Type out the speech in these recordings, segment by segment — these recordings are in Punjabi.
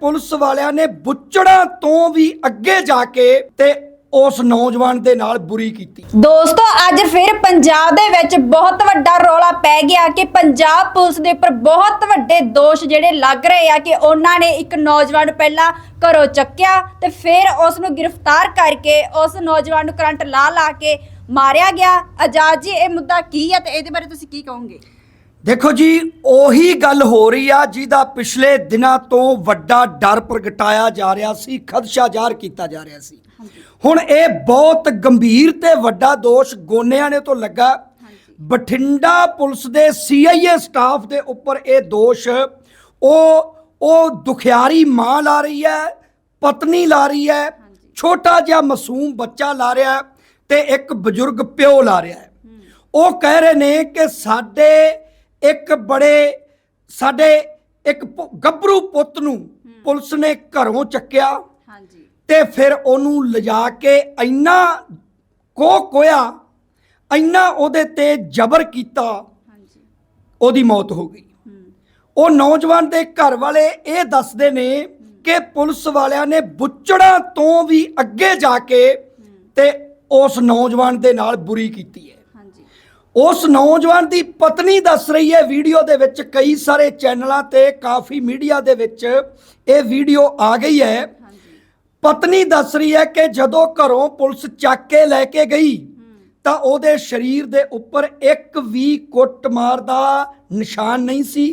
ਪੁਲਿਸ ਵਾਲਿਆਂ ਨੇ ਬੁੱਚੜਾਂ ਤੋਂ ਵੀ ਅੱਗੇ ਜਾ ਕੇ ਤੇ ਉਸ ਨੌਜਵਾਨ ਦੇ ਨਾਲ ਬੁਰੀ ਕੀਤੀ। ਦੋਸਤੋ, ਅੱਜ ਫਿਰ ਪੰਜਾਬ ਦੇ ਵਿੱਚ ਬਹੁਤ ਵੱਡਾ ਰੌਲਾ ਪੈ ਗਿਆ ਕਿ ਪੰਜਾਬ ਪੁਲਿਸ ਦੇ ਉੱਪਰ ਬਹੁਤ ਵੱਡੇ ਦੋਸ਼ ਜਿਹੜੇ ਲੱਗ ਰਹੇ ਆ ਕਿ ਉਹਨਾਂ ਨੇ ਇੱਕ ਨੌਜਵਾਨ ਪਹਿਲਾਂ ਘਰੋਂ ਚੱਕਿਆ ਤੇ ਫਿਰ ਉਸ ਨੂੰ ਗ੍ਰਿਫਤਾਰ ਕਰਕੇ ਉਸ ਨੌਜਵਾਨ ਨੂੰ ਕਰੰਟ ਲਾ ਲਾ ਕੇ ਮਾਰਿਆ ਗਿਆ। ਆਜ਼ਾਦ ਜੀ, ਇਹ ਮੁੱਦਾ ਕੀ ਹੈ ਤੇ ਇਹਦੇ ਬਾਰੇ ਤੁਸੀਂ ਕੀ ਕਹੋਗੇ? ਦੇਖੋ ਜੀ ਉਹੀ ਗੱਲ ਹੋ ਰਹੀ ਆ ਜਿਹਦਾ ਪਿਛਲੇ ਦਿਨਾਂ ਤੋਂ ਵੱਡਾ ਡਰ ਪ੍ਰਗਟਾਇਆ ਜਾ ਰਿਹਾ ਸੀ ਖਦਸ਼ਾ ਜ਼ਾਹਰ ਕੀਤਾ ਜਾ ਰਿਹਾ ਸੀ। ਹੁਣ ਇਹ ਬਹੁਤ ਗੰਭੀਰ ਤੇ ਵੱਡਾ ਦੋਸ਼ ਗੋਨਿਆਂ ਤੋਂ ਲੱਗਾ। ਬਠਿੰਡਾ ਪੁਲਿਸ ਦੇ ਸੀਆਈਏ ਸਟਾਫ ਦੇ ਉੱਪਰ ਇਹ ਦੋਸ਼ ਉਹ ਉਹ ਦੁਖਿਆਰੀ ਮਾਂ ਲਾ ਰਹੀ ਹੈ ਪਤਨੀ ਲਾ ਰਹੀ ਹੈ ਛੋਟਾ ਜਿਹਾ ਮਾਸੂਮ ਬੱਚਾ ਲਾ ਰਿਹਾ ਤੇ ਇੱਕ ਬਜ਼ੁਰਗ ਪਿਓ ਲਾ ਰਿਹਾ ਉਹ ਕਹਿ ਰਹੇ ਨੇ ਕਿ ਸਾਡੇ ਇੱਕ ਬੜੇ ਸਾਡੇ ਇੱਕ ਗੱਭਰੂ ਪੁੱਤ ਨੂੰ ਪੁਲਿਸ ਨੇ ਘਰੋਂ ਚੱਕਿਆ। ਹਾਂਜੀ। ਤੇ ਫਿਰ ਉਹਨੂੰ ਲਿਜਾ ਕੇ ਇੰਨਾ ਕੋਹ ਕੋਇਆ ਇੰਨਾ ਉਹਦੇ ਤੇ ਜ਼ਬਰ ਕੀਤਾ ਹਾਂਜੀ। ਉਹਦੀ ਮੌਤ ਹੋ ਗਈ। ਉਹ ਨੌਜਵਾਨ ਦੇ ਘਰ ਵਾਲੇ ਇਹ ਦੱਸਦੇ ਨੇ ਕਿ ਪੁਲਿਸ ਵਾਲਿਆਂ ਨੇ ਬੁੱਚੜਾਂ ਤੋਂ ਵੀ ਅੱਗੇ ਜਾ ਕੇ ਤੇ ਉਸ ਨੌਜਵਾਨ ਦੇ ਨਾਲ ਬੁਰੀ ਕੀਤੀ ਹੈ। ਉਸ ਨੌਜਵਾਨ ਦੀ ਪਤਨੀ ਦੱਸ ਰਹੀ ਹੈ ਵੀਡੀਓ ਦੇ ਵਿੱਚ ਕਈ ਸਾਰੇ ਚੈਨਲਾਂ ਤੇ ਕਾਫੀ ਮੀਡੀਆ ਦੇ ਵਿੱਚ ਇਹ ਵੀਡੀਓ ਆ ਗਈ ਹੈ। ਪਤਨੀ ਦੱਸ ਰਹੀ ਹੈ ਕਿ ਜਦੋਂ ਘਰੋਂ ਪੁਲਿਸ ਚੱਕ ਕੇ ਲੈ ਕੇ ਗਈ ਤਾਂ ਉਹਦੇ ਸਰੀਰ ਦੇ ਉੱਪਰ ਇੱਕ ਵੀ ਕੁੱਟਮਾਰ ਦਾ ਨਿਸ਼ਾਨ ਨਹੀਂ ਸੀ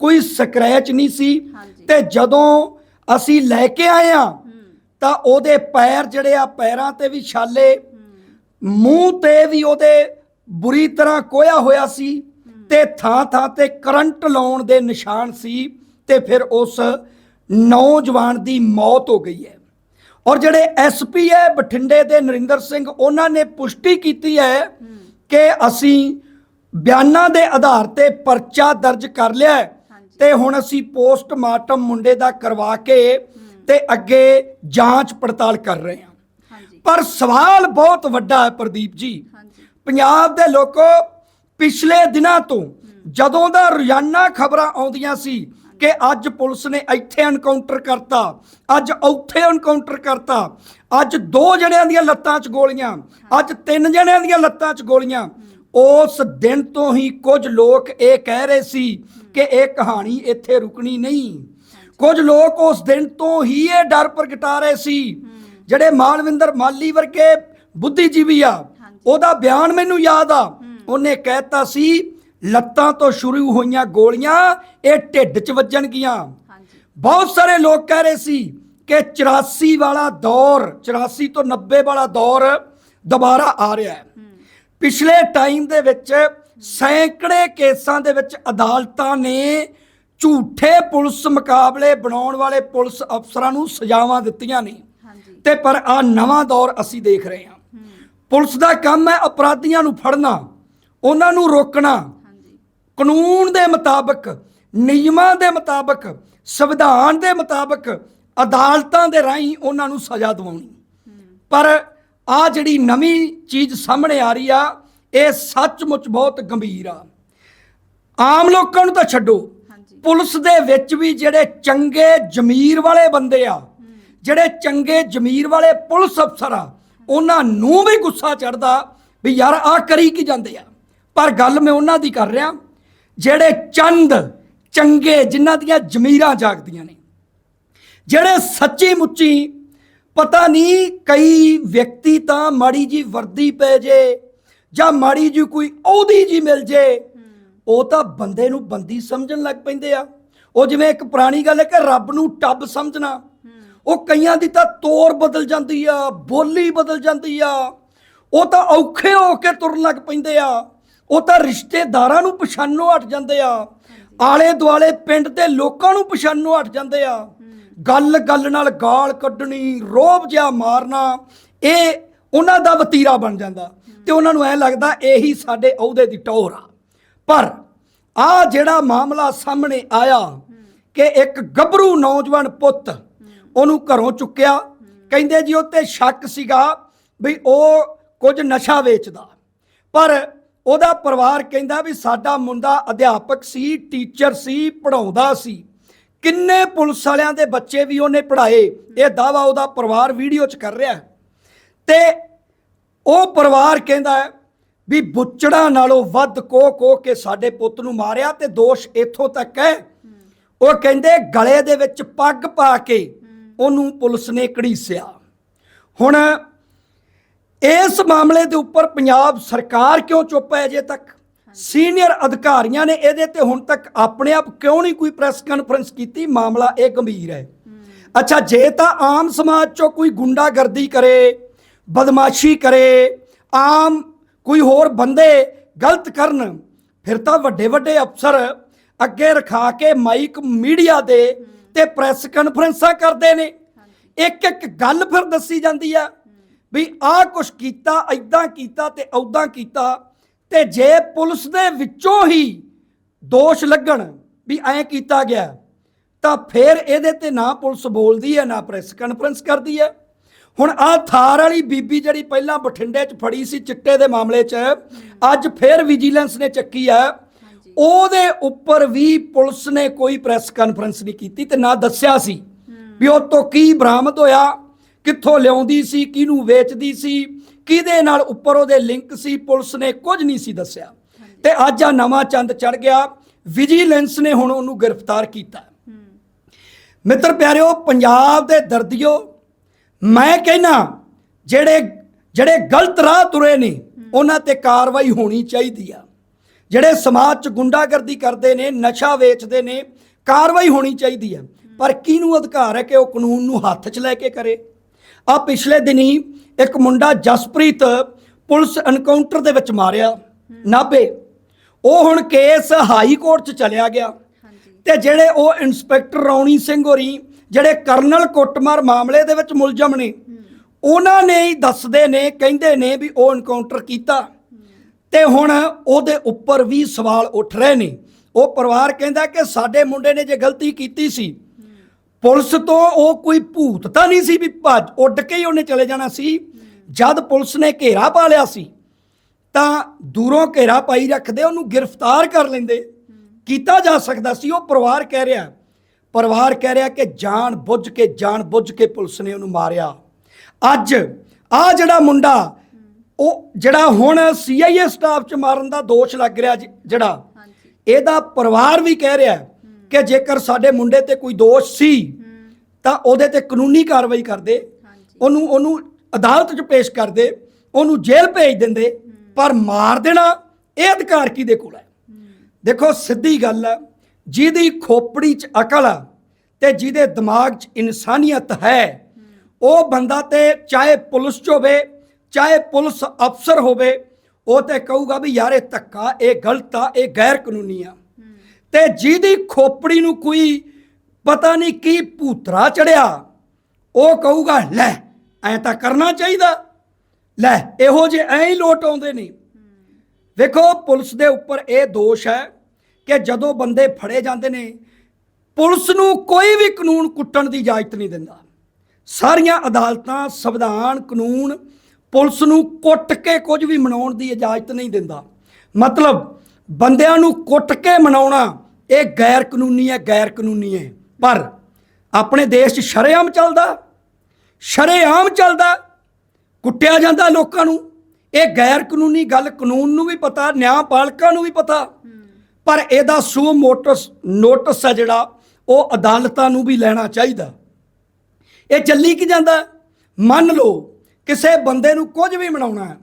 ਕੋਈ ਸਕ੍ਰੈਚ ਨਹੀਂ ਸੀ। ਤੇ ਜਦੋਂ ਅਸੀਂ ਲੈ ਕੇ ਆਏ ਆ ਤਾਂ ਉਹਦੇ ਪੈਰ ਜਿਹੜੇ ਆ ਪੈਰਾਂ ਤੇ ਵੀ ਛਾਲੇ ਮੂੰਹ ਤੇ ਵੀ ਉਹਦੇ ਬੁਰੀ ਤਰ੍ਹਾਂ ਕੋਇਆ ਹੋਇਆ ਸੀ ਤੇ ਥਾਂ ਥਾਂ ਤੇ ਕਰੰਟ ਲਾਉਣ ਦੇ ਨਿਸ਼ਾਨ ਸੀ ਤੇ ਫਿਰ ਉਸ ਨੌਜਵਾਨ ਦੀ ਮੌਤ ਹੋ ਗਈ ਹੈ। ਔਰ ਜਿਹੜੇ ਐਸਪੀ ਹੈ ਬਠਿੰਡੇ ਦੇ ਨਰਿੰਦਰ ਸਿੰਘ ਉਹਨਾਂ ਨੇ ਪੁਸ਼ਟੀ ਕੀਤੀ ਹੈ ਕਿ ਅਸੀਂ ਬਿਆਨਾਂ ਦੇ ਆਧਾਰ ਤੇ ਪਰਚਾ ਦਰਜ ਕਰ ਲਿਆ ਹੈ। ਤੇ ਹੁਣ ਅਸੀਂ ਪੋਸਟਮਾਰਟਮ ਮੁੰਡੇ ਦਾ ਕਰਵਾ ਕੇ ਤੇ ਅੱਗੇ ਜਾਂਚ ਪੜਤਾਲ ਕਰ ਰਹੇ ਹਾਂ। ਪਰ ਸਵਾਲ ਬਹੁਤ ਵੱਡਾ ਹੈ ਪ੍ਰਦੀਪ ਜੀ। ਹਾਂਜੀ। ਪੰਜਾਬ ਦੇ ਲੋਕੋ, ਪਿਛਲੇ ਦਿਨਾਂ ਤੋਂ ਜਦੋਂ ਦਾ ਰੋਜ਼ਾਨਾ ਖਬਰਾਂ ਆਉਂਦੀਆਂ ਸੀ ਕਿ ਅੱਜ ਪੁਲਿਸ ਨੇ ਇੱਥੇ ਐਨਕਾਊਂਟਰ ਕਰਤਾ, ਅੱਜ ਉੱਥੇ ਐਨਕਾਊਂਟਰ ਕਰਤਾ, ਅੱਜ ਦੋ ਜਣਿਆਂ ਦੀਆਂ ਲੱਤਾਂ 'ਚ ਗੋਲੀਆਂ, ਅੱਜ ਤਿੰਨ ਜਣਿਆਂ ਦੀਆਂ ਲੱਤਾਂ 'ਚ ਗੋਲੀਆਂ, ਉਸ ਦਿਨ ਤੋਂ ਹੀ ਕੁਝ ਲੋਕ ਇਹ ਕਹਿ ਰਹੇ ਸੀ ਕਿ ਇਹ ਕਹਾਣੀ ਇੱਥੇ ਰੁਕਣੀ ਨਹੀਂ। ਕੁਝ ਲੋਕ ਉਸ ਦਿਨ ਤੋਂ ਹੀ ਇਹ ਡਰ ਪ੍ਰਗਟਾ ਰਹੇ ਸੀ, ਜਿਹੜੇ ਮਾਨਵਿੰਦਰ ਮਾਲੀ ਵਰਗੇ ਬੁੱਧੀਜੀਵੀ ਆ ਉਹਦਾ ਬਿਆਨ ਮੈਨੂੰ ਯਾਦ ਆ। ਉਹਨੇ ਕਹਿਤਾ ਸੀ ਲੱਤਾਂ ਤੋਂ ਸ਼ੁਰੂ ਹੋਈਆਂ ਗੋਲੀਆਂ ਇਹ ਢਿੱਡ 'ਚ ਵੱਜਣਗੀਆਂ। ਬਹੁਤ ਸਾਰੇ ਲੋਕ ਕਹਿ ਰਹੇ ਸੀ ਕਿ 84 ਵਾਲਾ ਦੌਰ 84 ਤੋਂ 90 ਵਾਲਾ ਦੌਰ ਦੁਬਾਰਾ ਆ ਰਿਹਾ ਹੈ। ਪਿਛਲੇ ਟਾਈਮ ਦੇ ਵਿੱਚ ਸੈਂਕੜੇ ਕੇਸਾਂ ਦੇ ਵਿੱਚ ਅਦਾਲਤਾਂ ਨੇ ਝੂਠੇ ਪੁਲਿਸ ਮੁਕਾਬਲੇ ਬਣਾਉਣ ਵਾਲੇ ਪੁਲਿਸ ਅਫਸਰਾਂ ਨੂੰ ਸਜ਼ਾਵਾਂ ਦਿੱਤੀਆਂ ਨੇ। ਤੇ ਪਰ ਆ ਨਵਾਂ ਦੌਰ ਅਸੀਂ ਦੇਖ ਰਹੇ ਹੂੰ। ਪੁਲਿਸ ਦਾ ਕੰਮ ਹੈ ਅਪਰਾਧੀਆਂ ਨੂੰ ਫੜਨਾ ਉਹਨਾਂ ਨੂੰ ਰੋਕਣਾ। ਹਾਂਜੀ। ਕਾਨੂੰਨ ਦੇ ਮੁਤਾਬਕ ਨਿਯਮਾਂ ਦੇ ਮੁਤਾਬਕ ਸੰਵਿਧਾਨ ਦੇ ਮੁਤਾਬਕ ਅਦਾਲਤਾਂ ਦੇ ਰਾਹੀਂ ਉਹਨਾਂ ਨੂੰ ਸਜ਼ਾ ਦਿਵਾਉਣੀ। ਪਰ ਆ ਜਿਹੜੀ ਨਵੀਂ ਚੀਜ਼ ਸਾਹਮਣੇ ਆ ਰਹੀ ਆ ਇਹ ਸੱਚਮੁੱਚ ਬਹੁਤ ਗੰਭੀਰ ਆ। ਆਮ ਲੋਕਾਂ ਨੂੰ ਤਾਂ ਛੱਡੋ। ਪੁਲਿਸ ਦੇ ਵਿੱਚ ਵੀ ਜਿਹੜੇ ਚੰਗੇ ਜ਼ਮੀਰ ਵਾਲੇ ਬੰਦੇ ਆ ਜਿਹੜੇ ਚੰਗੇ ਜ਼ਮੀਰ ਵਾਲੇ ਪੁਲਿਸ ਅਫਸਰ ਆ ਉਹਨਾਂ ਨੂੰ ਵੀ ਗੁੱਸਾ ਚੜਦਾ ਵੀ ਯਾਰ ਆ ਕਰੀ ਕੀ ਜਾਂਦੇ ਆ। ਪਰ ਗੱਲ ਮੈਂ ਉਹਨਾਂ ਦੀ ਕਰ ਰਿਹਾ, ਜਿਹੜੇ ਚੰਦ ਚੰਗੇ ਜਿਨ੍ਹਾਂ ਦੀਆਂ ਜ਼ਮੀਰਾਂ ਜਾਗਦੀਆਂ ਨੇ, ਜਿਹੜੇ ਸੱਚੀ ਮੁੱਚੀ ਪਤਾ ਨਹੀਂ ਕਈ ਵਿਅਕਤੀ ਤਾਂ ਮਾੜੀ ਜੀ ਵਰਦੀ ਪੈ ਜੇ ਜਾਂ ਮਾੜੀ ਜੀ ਕੋਈ ਉਹਦੀ ਜੀ ਮਿਲ ਜੇ, ਉਹ ਤਾਂ ਬੰਦੇ ਨੂੰ ਬੰਦੀ ਸਮਝਣ ਲੱਗ ਪੈਂਦੇ ਆ। ਉਹ ਜਿਵੇਂ ਇੱਕ ਪੁਰਾਣੀ ਗੱਲ ਹੈ ਕਿ ਰੱਬ ਨੂੰ ਟੱਬ ਸਮਝਣਾ। ਉਹ ਕਈਆਂ ਦੀ ਤਾਂ ਤੋਰ ਬਦਲ ਜਾਂਦੀ ਆ, ਬੋਲੀ ਬਦਲ ਜਾਂਦੀ ਆ। ਉਹ ਤਾਂ ਔਖੇ ਹੋ ਕੇ ਤੁਰਨ ਲੱਗ ਪੈਂਦੇ ਆ। ਉਹ ਤਾਂ ਰਿਸ਼ਤੇਦਾਰਾਂ ਨੂੰ ਪਛਾਣਨੋਂ ਹਟ ਜਾਂਦੇ ਆ। ਆਲੇ ਦੁਆਲੇ ਪਿੰਡ ਦੇ ਲੋਕਾਂ ਨੂੰ ਪਛਾਣਨੋਂ ਹਟ ਜਾਂਦੇ ਆ। ਗੱਲ ਗੱਲ ਨਾਲ ਗਾਲ ਕੱਢਣੀ, ਰੋਬ ਜਿਹਾ ਮਾਰਨਾ, ਇਹ ਉਹਨਾਂ ਦਾ ਵਤੀਰਾ ਬਣ ਜਾਂਦਾ। ਤੇ ਉਹਨਾਂ ਨੂੰ ਐ ਲੱਗਦਾ ਇਹੀ ਸਾਡੇ ਅਹੁਦੇ ਦੀ ਟੌਰ ਆ। ਪਰ ਆ ਜਿਹੜਾ ਮਾਮਲਾ ਸਾਹਮਣੇ ਆਇਆ ਕਿ ਇੱਕ ਗੱਭਰੂ ਨੌਜਵਾਨ ਪੁੱਤ ਉਹਨੂੰ ਘਰੋਂ ਚੁੱਕਿਆ। ਕਹਿੰਦੇ ਜੀ ਉਹ ਤੇ ਸ਼ੱਕ ਸੀਗਾ ਵੀ ਉਹ ਕੁਝ ਨਸ਼ਾ ਵੇਚਦਾ। ਪਰ ਉਹਦਾ ਪਰਿਵਾਰ ਕਹਿੰਦਾ ਵੀ ਸਾਡਾ ਮੁੰਡਾ ਅਧਿਆਪਕ ਸੀ, ਟੀਚਰ ਸੀ ਪੜਾਉਂਦਾ ਸੀ। ਕਿੰਨੇ ਪੁਲਿਸ ਵਾਲਿਆਂ ਦੇ ਬੱਚੇ ਵੀ ਉਹਨੇ ਪੜ੍ਹਾਏ। ਇਹ ਦਾਵਾ ਉਹਦਾ ਪਰਿਵਾਰ ਵੀਡੀਓ 'ਚ ਕਰ ਰਿਹਾ ਹੈ। ਤੇ ਉਹ ਪਰਿਵਾਰ ਕਹਿੰਦਾ ਵੀ ਬੁੱਚੜਾ ਨਾਲੋਂ ਵੱਧ ਕੋ ਕੋ ਕੇ ਸਾਡੇ ਪੁੱਤ ਨੂੰ ਮਾਰਿਆ ਤੇ ਦੋਸ਼ ਇੱਥੋਂ ਤੱਕ ਹੈ। ਉਹ ਕਹਿੰਦੇ ਗਲੇ ਦੇ ਵਿੱਚ ਪੱਗ ਪਾ ਕੇ ਉਹਨੂੰ ਪੁਲਿਸ ਨੇ ਘੜੀਸਿਆ। ਹੁਣ ਇਸ ਮਾਮਲੇ ਦੇ ਉੱਪਰ ਪੰਜਾਬ ਸਰਕਾਰ ਕਿਉਂ ਚੁੱਪ ਹੈ ਅਜੇ ਤੱਕ? ਸੀਨੀਅਰ ਅਧਿਕਾਰੀਆਂ ਨੇ ਇਹਦੇ ਤੇ ਹੁਣ ਤੱਕ ਆਪਣੇ ਆਪ ਕਿਉਂ ਨਹੀਂ ਕੋਈ ਪ੍ਰੈਸ ਕਾਨਫਰੰਸ ਕੀਤੀ? ਮਾਮਲਾ ਇਹ ਗੰਭੀਰ ਹੈ। ਅੱਛਾ ਜੇ ਤਾਂ ਆਮ ਸਮਾਜ ਚੋਂ ਕੋਈ ਗੁੰਡਾਗਰਦੀ ਕਰੇ ਬਦਮਾਸ਼ੀ ਕਰੇ ਆਮ ਕੋਈ ਹੋਰ ਬੰਦੇ ਗਲਤ ਕਰਨ ਫਿਰ ਤਾਂ ਵੱਡੇ ਵੱਡੇ ਅਫਸਰ ਅੱਗੇ ਰਖਾ ਕੇ ਮਾਈਕ ਮੀਡੀਆ ਦੇ ਤੇ ਪ੍ਰੈਸ ਕਾਨਫਰੰਸਾਂ ਕਰਦੇ ਨੇ। ਇੱਕ ਇੱਕ ਗੱਲ ਫਿਰ ਦੱਸੀ ਜਾਂਦੀ ਆ ਵੀ ਆਹ ਕੁਛ ਕੀਤਾ ਐਦਾਂ ਕੀਤਾ ਤੇ ਔਦਾਂ ਕੀਤਾ ਤੇ ਜੇ ਪੁਲਿਸ ਦੇ ਵਿੱਚੋਂ ਹੀ ਦੋਸ਼ ਲੱਗਣ ਵੀ ਐਂ ਕੀਤਾ ਗਿਆ ਤਾਂ ਫਿਰ ਇਹਦੇ ਤੇ ਨਾ ਪੁਲਿਸ ਬੋਲਦੀ ਹੈ ਨਾ ਪ੍ਰੈਸ ਕਾਨਫਰੰਸ ਕਰਦੀ ਹੈ। ਹੁਣ ਆਹ ਥਾਰ ਵਾਲੀ ਬੀਬੀ ਜਿਹੜੀ ਪਹਿਲਾਂ ਬਠਿੰਡੇ 'ਚ ਫੜੀ ਸੀ ਚਿੱਟੇ ਦੇ ਮਾਮਲੇ 'ਚ ਅੱਜ ਫਿਰ ਵਿਜੀਲੈਂਸ ਨੇ ਚੱਕੀ ਆ ਉਹਦੇ ਉੱਪਰ ਵੀ ਪੁਲਿਸ ਨੇ ਕੋਈ ਪ੍ਰੈਸ ਕਾਨਫਰੰਸ ਨਹੀਂ ਕੀਤੀ ਤੇ ਨਾ ਦੱਸਿਆ ਸੀ ਵੀ ਉਹ ਤੋਂ ਕੀ ਬਰਾਮਦ ਹੋਇਆ ਕਿੱਥੋਂ ਲਿਆਉਂਦੀ ਸੀ ਕਿਹਨੂੰ ਵੇਚਦੀ ਸੀ ਕਿਹਦੇ ਨਾਲ ਉੱਪਰ ਉਹਦੇ ਲਿੰਕ ਸੀ ਪੁਲਿਸ ਨੇ ਕੁਝ ਨਹੀਂ ਸੀ ਦੱਸਿਆ। ਤੇ ਅੱਜ ਆ ਨਵਾਂ ਚੰਦ ਚੜ ਗਿਆ ਵਿਜੀਲੈਂਸ ਨੇ ਹੁਣ ਉਹਨੂੰ ਗ੍ਰਿਫਤਾਰ ਕੀਤਾ। ਮਿੱਤਰ ਪਿਆਰਿਓ ਪੰਜਾਬ ਦੇ ਦਰਦੀਓ ਮੈਂ ਕਹਿਣਾ ਜਿਹੜੇ ਜਿਹੜੇ ਗਲਤ ਰਾਹ ਤੁਰੇ ਨੇ ਉਹਨਾਂ ਤੇ ਕਾਰਵਾਈ ਹੋਣੀ ਚਾਹੀਦੀ ਆ। ਜਿਹੜੇ ਸਮਾਜ 'ਚ ਗੁੰਡਾਗਰਦੀ ਕਰਦੇ ਨੇ ਨਸ਼ਾ ਵੇਚਦੇ ਨੇ ਕਾਰਵਾਈ ਹੋਣੀ ਚਾਹੀਦੀ ਆ ਪਰ ਕਿਹਨੂੰ ਅਧਿਕਾਰ ਹੈ ਕਿ ਉਹ ਕਾਨੂੰਨ ਨੂੰ ਹੱਥ 'ਚ ਲੈ ਕੇ ਕਰੇ? ਆ ਪਿਛਲੇ ਦਿਨੀ ਇੱਕ ਮੁੰਡਾ ਜਸਪ੍ਰੀਤ ਪੁਲਿਸ ਐਨਕਾਊਂਟਰ ਦੇ ਵਿੱਚ ਮਾਰਿਆ। ਨਾਭੇ। ਉਹ ਹੁਣ ਕੇਸ ਹਾਈ ਕੋਰਟ 'ਚ ਚਲਿਆ ਗਿਆ। ਤੇ ਜਿਹੜੇ ਉਹ ਇੰਸਪੈਕਟਰ ਰੌਣੀ ਸਿੰਘ ਹੋਰੀ ਜਿਹੜੇ ਕਰਨਲ ਕੁੱਟਮਾਰ ਮਾਮਲੇ ਦੇ ਵਿੱਚ ਮੁਲਜ਼ਮ ਨੇ ਉਹਨਾਂ ਨੇ ਹੀ ਦੱਸਦੇ ਨੇ ਕਹਿੰਦੇ ਨੇ ਵੀ ਉਹ ਐਨਕਾਊਂਟਰ ਕੀਤਾ। ਤੇ ਹੁਣ ਉਹਦੇ ਉੱਪਰ ਵੀ ਸਵਾਲ ਉੱਠ ਰਹੇ ਨੇ। ਉਹ ਪਰਿਵਾਰ ਕਹਿੰਦਾ ਕਿ ਸਾਡੇ ਮੁੰਡੇ ਨੇ ਜੇ ਗਲਤੀ ਕੀਤੀ ਸੀ, ਪੁਲਿਸ ਤੋਂ ਉਹ ਕੋਈ ਭੂਤ ਤਾਂ ਨਹੀਂ ਸੀ ਵੀ ਭੱਜ, ਉੱਡ ਕੇ ਹੀ ਉਹਨੇ ਚਲੇ ਜਾਣਾ ਸੀ। ਜਦ ਪੁਲਿਸ ਨੇ ਘੇਰਾ ਪਾ ਲਿਆ ਸੀ, ਤਾਂ ਦੂਰੋਂ ਘੇਰਾ ਪਾਈ ਰੱਖਦੇ ਉਹਨੂੰ ਗ੍ਰਿਫਤਾਰ ਕਰ ਲੈਂਦੇ। ਕੀਤਾ ਜਾ ਸਕਦਾ ਸੀ, ਉਹ ਪਰਿਵਾਰ ਕਹਿ ਰਿਹਾ। ਪਰਿਵਾਰ ਕਹਿ ਰਿਹਾ ਕਿ ਜਾਣ ਬੁੱਝ ਕੇ, ਜਾਣ ਬੁੱਝ ਕੇ ਪੁਲਿਸ ਨੇ ਉਹਨੂੰ ਮਾਰਿਆ। ਅੱਜ ਆ ਜਿਹੜਾ ਮੁੰਡਾ ਉਹ ਜਿਹੜਾ ਹੁਣ ਸੀਆਈਏ ਸਟਾਫ ਚ ਮਾਰਨ ਦਾ ਦੋਸ਼ ਲੱਗ ਰਿਹਾ ਜ- ਜਿਹੜਾ ਇਹਦਾ ਪਰਿਵਾਰ ਵੀ ਕਹਿ ਰਿਹਾ ਕਿ ਜੇਕਰ ਸਾਡੇ ਮੁੰਡੇ ਤੇ ਕੋਈ ਦੋਸ਼ ਸੀ ਤਾਂ ਉਹਦੇ ਤੇ ਕਾਨੂੰਨੀ ਕਾਰਵਾਈ ਕਰਦੇ ਉਹਨੂੰ ਉਹਨੂੰ ਅਦਾਲਤ 'ਚ ਪੇਸ਼ ਕਰਦੇ ਉਹਨੂੰ ਜੇਲ੍ਹ ਭੇਜ ਦਿੰਦੇ ਪਰ ਮਾਰ ਦੇਣਾ ਇਹ ਅਧਿਕਾਰ ਕਿਹਦੇ ਕੋਲ ਹੈ? ਦੇਖੋ ਸਿੱਧੀ ਗੱਲ ਹੈ ਜਿਹਦੀ ਖੋਪੜੀ 'ਚ ਅਕਲ ਆ ਤੇ ਜਿਹਦੇ ਦਿਮਾਗ 'ਚ ਇਨਸਾਨੀਅਤ ਹੈ। ਉਹ ਬੰਦਾ ਤੇ ਚਾਹੇ ਪੁਲਿਸ 'ਚ ਹੋਵੇ ਚਾਹੇ ਪੁਲਿਸ ਅਫਸਰ ਹੋਵੇ, ਉਹ ਤੇ ਕਹੂਗਾ ਵੀ ਯਾਰ ਇਹ ਧੱਕਾ, ਇਹ ਗਲਤ ਆ, ਇਹ ਗੈਰ ਕਾਨੂੰਨੀ ਆ। ਤੇ ਜਿਹਦੀ ਖੋਪੜੀ ਨੂੰ ਕੋਈ ਪਤਾ ਨਹੀਂ ਕੀ ਭੂਤਰਾ ਚੜਿਆ, ਉਹ ਕਹੂਗਾ, ਲੈ, ਐ ਤਾਂ ਕਰਨਾ ਚਾਹੀਦਾ। ਲੈ, ਇਹੋ ਜੇ ਐਂ ਹੀ ਲੋਟ ਆਉਂਦੇ ਨੇ। ਵੇਖੋ, ਪੁਲਿਸ ਦੇ ਉੱਪਰ ਇਹ ਦੋਸ਼ ਹੈ ਕਿ ਜਦੋਂ ਬੰਦੇ ਫੜੇ ਜਾਂਦੇ ਨੇ, ਪੁਲਿਸ ਨੂੰ ਕੋਈ ਵੀ ਕਾਨੂੰਨ ਕੁੱਟਣ ਦੀ ਇਜਾਜ਼ਤ ਨਹੀਂ ਦਿੰਦਾ। ਸਾਰੀਆਂ ਅਦਾਲਤਾਂ, ਸੰਵਿਧਾਨ, ਕਾਨੂੰਨ ਪੁਲਿਸ ਨੂੰ ਕੁੱਟ ਕੇ ਕੁਝ ਵੀ ਮਨਾਉਣ ਦੀ ਇਜਾਜ਼ਤ ਨਹੀਂ ਦਿੰਦਾ। ਮਤਲਬ ਬੰਦਿਆਂ ਨੂੰ ਕੁੱਟ ਕੇ ਮਨਾਉਣਾ ਇਹ ਗੈਰ ਕਾਨੂੰਨੀ ਹੈ ਗੈਰ ਕਾਨੂੰਨੀ ਹੈ। ਪਰ ਆਪਣੇ ਦੇਸ਼ 'ਚ ਸ਼ਰੇਆਮ ਚੱਲਦਾ ਸ਼ਰੇਆਮ ਚੱਲਦਾ, ਕੁੱਟਿਆ ਜਾਂਦਾ ਲੋਕਾਂ ਨੂੰ। ਇਹ ਗੈਰ ਕਾਨੂੰਨੀ ਗੱਲ ਕਾਨੂੰਨ ਨੂੰ ਵੀ ਪਤਾ ਨਿਆਂ ਨਿਆਂਪਾਲਕਾਂ ਨੂੰ ਵੀ ਪਤਾ। ਪਰ ਇਹਦਾ ਸੂ ਮੋਟਸ, ਨੋਟਿਸ ਹੈ ਜਿਹੜਾ, ਉਹ ਅਦਾਲਤਾਂ ਨੂੰ ਵੀ ਲੈਣਾ ਚਾਹੀਦਾ। ਇਹ ਚੱਲੀ ਕੀ ਜਾਂਦਾ? ਮੰਨ ਲਓ ਕਿਸੇ ਬੰਦੇ ਨੂੰ ਕੁਝ ਵੀ ਮਨਾਉਣਾ ਹੈ।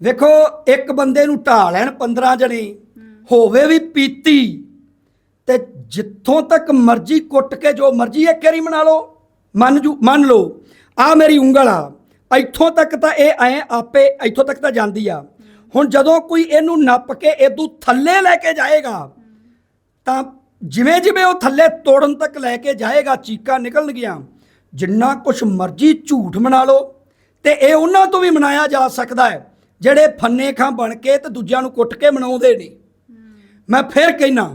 ਵੇਖੋ ਇੱਕ ਬੰਦੇ ਨੂੰ ਢਾ ਲੈਣ 15 ਜਣੇ ਹੋਵੇ ਵੀ ਪੀਤੀ ਤੇ ਜਿੱਥੋਂ ਤੱਕ ਮਰਜ਼ੀ ਕੁੱਟ ਕੇ ਜੋ ਮਰਜ਼ੀ ਇੱਕ ਵਾਰੀ ਮਨਾ ਲਓ। ਮੰਨ ਜੂ ਮੰਨ ਲਓ ਆ ਮੇਰੀ ਉਂਗਲ ਆ ਇੱਥੋਂ ਤੱਕ ਤਾਂ ਇਹ ਐ ਆਪੇ ਇੱਥੋਂ ਤੱਕ ਤਾਂ ਜਾਂਦੀ ਆ। ਹੁਣ ਜਦੋਂ ਕੋਈ ਇਹਨੂੰ ਨੱਪ ਕੇ ਇਦੋਂ ਥੱਲੇ ਲੈ ਕੇ ਜਾਏਗਾ ਤਾਂ ਜਿਵੇਂ ਜਿਵੇਂ ਉਹ ਥੱਲੇ ਤੋੜਨ ਤੱਕ ਲੈ ਕੇ ਜਾਏਗਾ ਚੀਕਾਂ ਨਿਕਲਣਗੀਆਂ। ਜਿੰਨਾ ਕੁਝ ਮਰਜ਼ੀ ਝੂਠ ਮਨਾ ਲਓ ਤੇ ਇਹ ਉਹਨਾਂ ਤੋਂ ਵੀ ਮਨਾਇਆ ਜਾ ਸਕਦਾ ਹੈ, ਜਿਹੜੇ ਫੰਨੇ ਖਾਂ ਬਣ ਕੇ ਤੇ ਦੂਜਿਆਂ ਨੂੰ ਕੁੱਟ ਕੇ ਮਨਾਉਂਦੇ ਨੇ। ਮੈਂ ਫਿਰ ਕਹਿਣਾ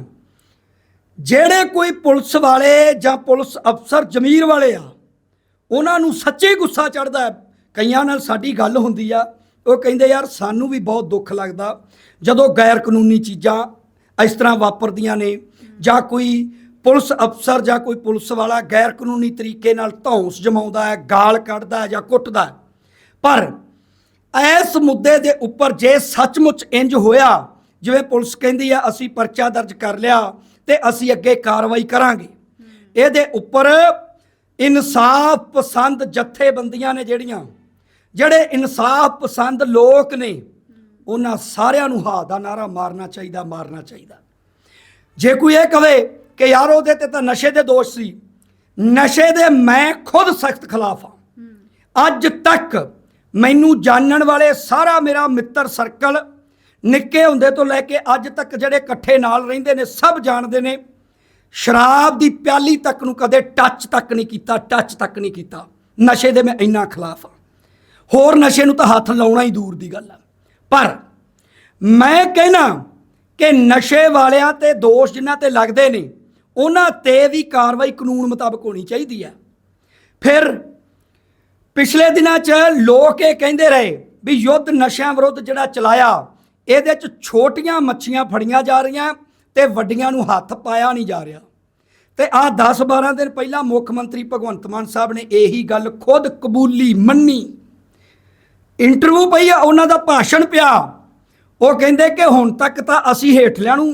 ਜਿਹੜੇ ਕੋਈ ਪੁਲਿਸ ਵਾਲੇ ਜਾਂ ਪੁਲਿਸ ਅਫਸਰ ਜ਼ਮੀਰ ਵਾਲੇ ਆ, ਉਹਨਾਂ ਨੂੰ ਸੱਚੇ ਗੁੱਸਾ ਚੜਦਾ ਹੈ। ਕਈਆਂ ਨਾਲ ਸਾਡੀ ਗੱਲ ਹੁੰਦੀ ਆ, ਉਹ ਕਹਿੰਦੇ, ਯਾਰ, ਸਾਨੂੰ ਵੀ ਬਹੁਤ ਦੁੱਖ ਲੱਗਦਾ ਜਦੋਂ ਗੈਰ ਕਾਨੂੰਨੀ ਚੀਜ਼ਾਂ ਇਸ ਤਰ੍ਹਾਂ ਵਾਪਰਦੀਆਂ ਨੇ ਜਾਂ ਕੋਈ ਪੁਲਿਸ ਅਫਸਰ ਜਾਂ ਕੋਈ ਪੁਲਿਸ ਵਾਲਾ ਗੈਰ ਕਾਨੂੰਨੀ ਤਰੀਕੇ ਨਾਲ ਧੌਂਸ ਜਮਾਉਂਦਾ ਹੈ, ਗਾਲ ਕੱਢਦਾ ਹੈ ਜਾਂ ਕੁੱਟਦਾ ਹੈ। ਪਰ ਇਸ ਮੁੱਦੇ ਦੇ ਉੱਪਰ ਜੇ ਸੱਚਮੁੱਚ ਇੰਜ ਹੋਇਆ, ਜਿਵੇਂ ਪੁਲਿਸ ਕਹਿੰਦੀ ਆ, ਅਸੀਂ ਪਰਚਾ ਦਰਜ ਕਰ ਲਿਆ ਤੇ ਅਸੀਂ ਅੱਗੇ ਕਾਰਵਾਈ ਕਰਾਂਗੇ। ਇਹਦੇ ਉੱਪਰ ਇਨਸਾਫ ਪਸੰਦ ਜਥੇਬੰਦੀਆਂ ਨੇ ਜਿਹੜੀਆਂ, ਜਿਹੜੇ ਇਨਸਾਫ ਪਸੰਦ ਲੋਕ ਨੇ, ਉਹਨਾਂ ਸਾਰਿਆਂ ਨੂੰ ਹਾ ਦਾ ਨਾਰਾ ਮਾਰਨਾ ਚਾਹੀਦਾ ਮਾਰਨਾ ਚਾਹੀਦਾ। ਜੇ ਕੋਈ ਇਹ ਕਵੇ ਕਿ ਯਾਰ ਉਹਦੇ ਤੇ ਤਾਂ ਨਸ਼ੇ ਦੇ ਦੋਸ਼ ਸੀ, ਨਸ਼ੇ ਦੇ ਮੈਂ ਖੁਦ ਸਖਤ ਖਿਲਾਫ ਹਾਂ। ਅੱਜ ਤੱਕ ਮੈਨੂੰ ਜਾਣਨ ਵਾਲੇ ਸਾਰਾ ਮੇਰਾ ਮਿੱਤਰ ਸਰਕਲ ਨਿੱਕੇ ਹੁੰਦੇ ਤੋਂ ਲੈ ਕੇ ਅੱਜ ਤੱਕ ਜਿਹੜੇ ਇਕੱਠੇ ਨਾਲ ਰਹਿੰਦੇ ਨੇ, ਸਭ ਜਾਣਦੇ ਨੇ, ਸ਼ਰਾਬ ਦੀ ਪਿਆਲੀ ਤੱਕ ਨੂੰ ਕਦੇ ਟੱਚ ਤੱਕ ਨਹੀਂ ਕੀਤਾ ਟੱਚ ਤੱਕ ਨਹੀਂ ਕੀਤਾ। ਨਸ਼ੇ ਦੇ ਮੈਂ ਇੰਨਾ ਖਿਲਾਫ ਹਾਂ। ਹੋਰ ਨਸ਼ੇ ਨੂੰ ਤਾਂ ਹੱਥ ਲਾਉਣਾ ਹੀ ਦੂਰ ਦੀ ਗੱਲ ਆ। ਪਰ ਮੈਂ ਕਹਿਣਾ ਕਿ ਨਸ਼ੇ ਵਾਲਿਆਂ ਤੇ ਦੋਸ਼ ਜਿਨ੍ਹਾਂ ਤੇ ਲੱਗਦੇ ਨੇ, ਉਹਨਾਂ ਤੇ ਵੀ ਕਾਰਵਾਈ ਕਾਨੂੰਨ ਮੁਤਾਬਕ ਹੋਣੀ ਚਾਹੀਦੀ ਹੈ। ਫਿਰ ਪਿਛਲੇ ਦਿਨਾਂ 'ਚ ਲੋਕ ਇਹ ਕਹਿੰਦੇ ਰਹੇ ਵੀ ਯੁੱਧ ਨਸ਼ਿਆਂ ਵਿਰੁੱਧ ਜਿਹੜਾ ਚਲਾਇਆ ਇਹਦੇ 'ਚ ਛੋਟੀਆਂ ਮੱਛੀਆਂ ਫੜੀਆਂ ਜਾ ਰਹੀਆਂ ਤੇ ਵੱਡੀਆਂ ਨੂੰ ਹੱਥ ਪਾਇਆ ਨਹੀਂ ਜਾ ਰਿਹਾ। ਤੇ ਆ 10-12 ਦਿਨ ਪਹਿਲਾਂ ਮੁੱਖ ਮੰਤਰੀ ਭਗਵੰਤ ਮਾਨ ਸਾਹਿਬ ਨੇ ਇਹੀ ਗੱਲ ਖੁਦ ਕਬੂਲੀ ਮੰਨੀ। ਇੰਟਰਵਿਊ ਪਈ ਆ ਉਹਨਾਂ ਦਾ ਭਾਸ਼ਣ ਪਿਆ। ਉਹ ਕਹਿੰਦੇ ਕਿ ਹੁਣ ਤੱਕ ਤਾਂ ਅਸੀਂ ਹੇਠਲਿਆਂ ਨੂੰ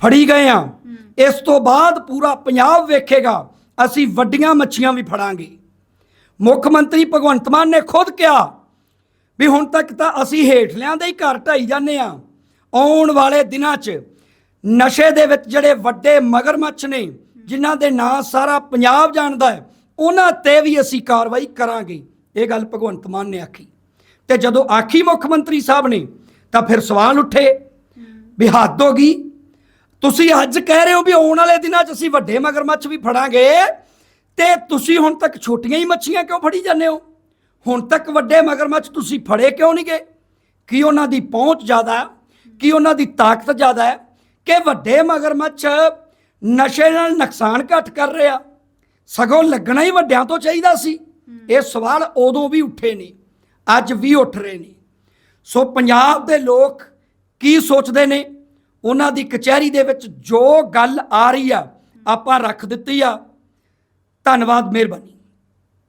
ਫੜੀ ਗਏ ਆ। ਇਸ ਤੋਂ ਬਾਅਦ ਪੂਰਾ ਪੰਜਾਬ ਵੇਖੇਗਾ ਅਸੀਂ ਵੱਡੀਆਂ ਮੱਛੀਆਂ ਵੀ ਫੜਾਂਗੇ। ਮੁੱਖ ਮੰਤਰੀ ਭਗਵੰਤ ਮਾਨ ਨੇ ਖੁਦ ਕਿਹਾ ਵੀ ਹੁਣ ਤੱਕ ਤਾਂ ਅਸੀਂ ਹੇਠਲਿਆਂ ਦੇ ਹੀ ਘਰ ਢਾਈ ਜਾਂਦੇ ਆ ਆਉਣ ਵਾਲੇ ਦਿਨਾਂ 'ਚ ਨਸ਼ੇ ਦੇ ਵਿੱਚ ਜਿਹੜੇ ਵੱਡੇ ਮਗਰਮੱਛ ਨੇ, ਜਿਨ੍ਹਾਂ ਦੇ ਨਾਂ ਸਾਰਾ ਪੰਜਾਬ ਜਾਣਦਾ ਹੈ, ਉਹਨਾਂ ਤੇ ਵੀ ਅਸੀਂ ਕਾਰਵਾਈ ਕਰਾਂਗੇ, ਇਹ ਗੱਲ ਭਗਵੰਤ ਮਾਨ ਨੇ ਆਖੀ। ਤੇ ਜਦੋਂ ਆਖੀ ਮੁੱਖ ਮੰਤਰੀ ਸਾਹਿਬ ਨੇ, ਤਾਂ ਫਿਰ ਸਵਾਲ ਉੱਠੇ ਵੀ ਹੱਦ ਹੋ ਗਈ। ਤੁਸੀਂ ਅੱਜ ਕਹਿ ਰਹੇ ਹੋ ਵੀ ਆਉਣ ਵਾਲੇ ਦਿਨਾਂ 'ਚ ਅਸੀਂ ਵੱਡੇ ਮਗਰਮੱਛ ਵੀ ਫੜਾਂਗੇ ਤੇ ਤੁਸੀਂ ਹੁਣ ਤੱਕ ਛੋਟੀਆਂ ਹੀ ਮੱਛੀਆਂ ਕਿਉਂ ਫੜੀ ਜਾਂਦੇ ਹੋ? ਹੁਣ ਤੱਕ ਵੱਡੇ ਮਗਰਮੱਛ ਤੁਸੀਂ ਫੜੇ ਕਿਉਂ ਨਹੀਂ ਗਏ? ਕੀ ਉਹਨਾਂ ਦੀ ਪਹੁੰਚ ਜ਼ਿਆਦਾ ਹੈ? ਕੀ ਉਹਨਾਂ ਦੀ ਤਾਕਤ ਜ਼ਿਆਦਾ ਹੈ? ਕਿ ਵੱਡੇ ਮਗਰਮੱਛ ਨਸ਼ੇ ਨਾਲ ਨੁਕਸਾਨ ਘੱਟ ਕਰ ਰਿਹਾ ਸਗੋਂ ਲੱਗਣਾ ਹੀ ਵੱਡਿਆਂ ਤੋਂ ਚਾਹੀਦਾ ਸੀ। ਇਹ ਸਵਾਲ ਉਦੋਂ ਵੀ ਉੱਠੇ ਨੇ ਅੱਜ ਵੀ ਉੱਠ ਰਹੇ ਨੇ। ਸੋ ਪੰਜਾਬ ਦੇ ਲੋਕ ਕੀ ਸੋਚਦੇ ਨੇ? ਉਹਨਾਂ ਦੀ ਕਚਹਿਰੀ ਦੇ ਵਿੱਚ ਜੋ ਗੱਲ ਆ ਰਹੀ ਆ ਆਪਾਂ ਰੱਖ ਦਿੱਤੀ ਆ। ਧੰਨਵਾਦ ਮਿਹਰਬਾਨੀ।